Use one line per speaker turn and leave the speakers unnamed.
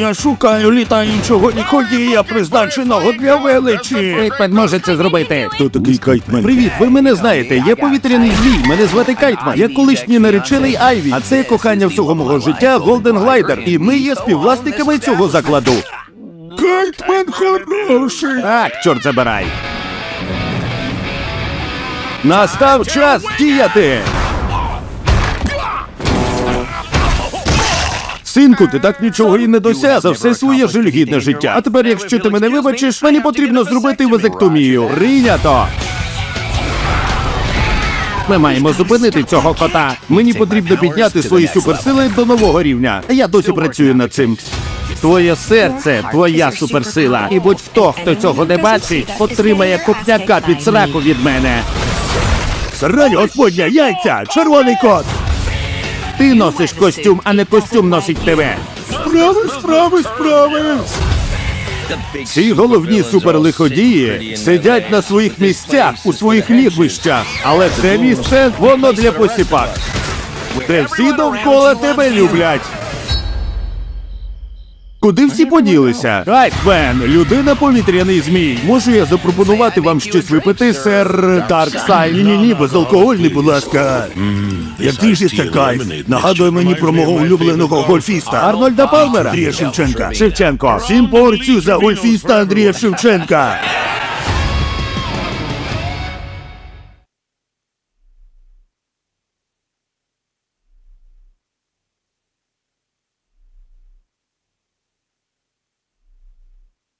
Я шукаю літаючого нікодія, призначеного для величі.
Кайтмен може це зробити.
Хто такий кайтмен?
Привіт, ви мене знаєте. Я повітряний змій. Мене звати Кайтман. Я колишній наречений Айві. А це кохання всього мого життя Голден Глайдер. І ми є співвласниками цього закладу.
Кайтмен хороший.
Так, чорт забирай. Настав час діяти. Синку, ти так нічого і не досяг за все своє жильгідне життя. А тепер, якщо ти мене вибачиш, мені потрібно зробити вазектомію. Прийнято. Ми маємо зупинити цього кота. Мені потрібно підняти свої суперсили до нового рівня. Я досі працюю над цим. Твоє серце, твоя суперсила. І будь-хто, хто цього не бачить, отримає копняка під сраку від мене.
Срань господня, яйця, червоний кот.
Ти носиш костюм, а не костюм носить тебе.
Справи, справи, справи.
Ці головні суперлиходії сидять на своїх місцях у своїх лігвищах, але це місце воно для посіпак. Де всі довкола тебе люблять. Куди всі поділися? Кайтмен, людина повітряний змій. Можу я запропонувати вам щось випити, сер Дарксайд?
Ні, ні, ні, безалкогольний, будь ласка. Який ж це кайф? Нагадує мені про мого улюбленого гольфіста.
Арнольда Палмера?
Андрія Шевченка.
Шевченко.
Всім порцію за гольфіста Андрія Шевченка.